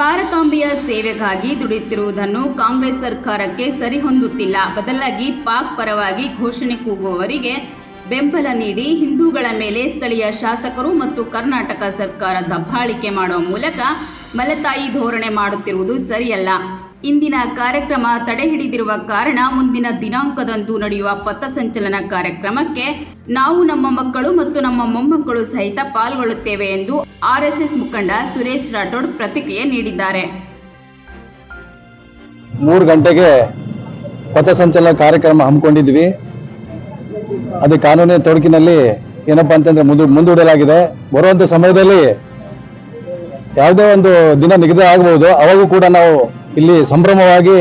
ಭಾರತಾಂಬೆಯ ಸೇವೆಗಾಗಿ ದುಡಿಯುತ್ತಿರುವುದನ್ನು ಕಾಂಗ್ರೆಸ್ ಸರ್ಕಾರಕ್ಕೆ ಸರಿಹೊಂದುತ್ತಿಲ್ಲ. ಬದಲಾಗಿ ಪಾಕ್ ಪರವಾಗಿ ಘೋಷಣೆ ಕೂಗುವವರಿಗೆ ಬೆಂಬಲ ನೀಡಿ ಹಿಂದೂಗಳ ಮೇಲೆ ಸ್ಥಳೀಯ ಶಾಸಕರು ಮತ್ತು ಕರ್ನಾಟಕ ಸರ್ಕಾರ ದಬ್ಬಾಳಿಕೆ ಮಾಡುವ ಮೂಲಕ ಮಲತಾಯಿ ಧೋರಣೆ ಮಾಡುತ್ತಿರುವುದು ಸರಿಯಲ್ಲ. ಇಂದಿನ ಕಾರ್ಯಕ್ರಮ ತಡೆಹಿಡಿದಿರುವ ಕಾರಣ ಮುಂದಿನ ದಿನಾಂಕದಂದು ನಡೆಯುವ ಪಥಸಂಚಲನ ಕಾರ್ಯಕ್ರಮಕ್ಕೆ ನಾವು ನಮ್ಮ ಮಕ್ಕಳು ಮತ್ತು ನಮ್ಮ ಮೊಮ್ಮಕ್ಕಳು ಸಹಿತ ಪಾಲ್ಗೊಳ್ಳುತ್ತೇವೆ ಎಂದು ಆರ್ಎಸ್ಎಸ್ ಮುಖಂಡ ಸುರೇಶ್ ರಾಠೋಡ್ ಪ್ರತಿಕ್ರಿಯೆ ನೀಡಿದ್ದಾರೆ. ಮೂರು ಗಂಟೆಗೆ ಪಥಸಂಚಲನ ಕಾರ್ಯಕ್ರಮ ಹಮ್ಮಿಕೊಂಡಿದ್ವಿ. ಅದು ಕಾನೂನಿನ ತೊಡಕಿನಲ್ಲಿ ಏನಪ್ಪಾ ಅಂತಂದ್ರೆ ಮುಂದು ಮುಂದೂಡಲಾಗಿದೆ. ಬರುವಂತ ಸಮಯದಲ್ಲಿ ಯಾವುದೇ ಒಂದು ದಿನ ನಿಗದಿ ಆಗಬಹುದು ಅವಾಗೂ ಕೂಡ ನಾವು ಇಲ್ಲಿ ಸಂಭ್ರಮವಾಗಿ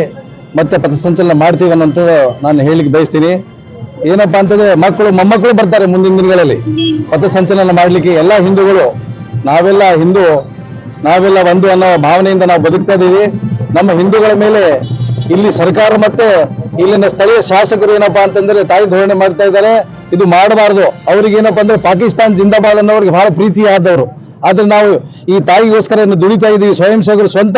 ಮತ್ತೆ ಪಥಸಂಚಲನ ಮಾಡ್ತೀವಿ ಅನ್ನೋಂಥದ್ದು ನಾನು ಹೇಳಿಕ್ ಬಯಸ್ತೀನಿ. ಏನಪ್ಪಾ ಅಂತಂದ್ರೆ, ಮಕ್ಕಳು, ಮೊಮ್ಮಕ್ಕಳು ಬರ್ತಾರೆ ಮುಂದಿನ ದಿನಗಳಲ್ಲಿ. ಪಥಸಂಚಲನ ಮಾಡ್ಲಿಕ್ಕೆ ಎಲ್ಲಾ ಹಿಂದೂಗಳು, ನಾವೆಲ್ಲ ಹಿಂದೂ, ನಾವೆಲ್ಲ ಒಂದು ಅನ್ನೋ ಭಾವನೆಯಿಂದ ನಾವು ಬದುಕ್ತಾ ಇದೀವಿ ನಮ್ಮ ಹಿಂದೂಗಳ ಮೇಲೆ ಇಲ್ಲಿ ಸರ್ಕಾರ ಮತ್ತೆ ಇಲ್ಲಿನ ಸ್ಥಳೀಯ ಶಾಸಕರು ಏನಪ್ಪಾ ಅಂತಂದ್ರೆ ತಾಯಿ ಧೋರಣೆ ಮಾಡ್ತಾ ಇದ್ದಾರೆ. ಇದು ಮಾಡಬಾರ್ದು. ಅವ್ರಿಗೆ ಏನಪ್ಪಾ ಅಂದ್ರೆ ಪಾಕಿಸ್ತಾನ್ ಜಿಂದಾಬಾದ್ ಅನ್ನೋರಿಗೆ ಬಹಳ ಪ್ರೀತಿ ಆದವರು ಆದ್ರೆ ನಾವು ಈ ತಾಯಿಗೋಸ್ಕರ ದುಡಿತಾ ಇದೀವಿ. ಸ್ವಯಂ ಸೇವಕರು ಸ್ವಂತ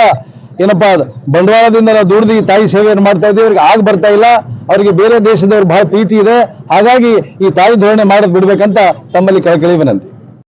ಏನಪ್ಪಾ, ಬಂಡವಾಳದಿಂದ ನಾವು ದುಡಿದು ಈ ತಾಯಿ ಸೇವೆಯನ್ನು ಮಾಡ್ತಾ ಇದ್ದೀವಿ ಅವ್ರಿಗೆ ಆಗ ಬರ್ತಾ ಇಲ್ಲ. ಅವರಿಗೆ ಬೇರೆ ದೇಶದವ್ರು ಬಹಳ ಪ್ರೀತಿ ಇದೆ. ಹಾಗಾಗಿ ಈ ತಾಯಿ ಧೋರಣೆ ಮಾಡೋದು ಬಿಡ್ಬೇಕಂತ ತಮ್ಮಲ್ಲಿ ಕಳಕಳಿ ವಿನಂತಿ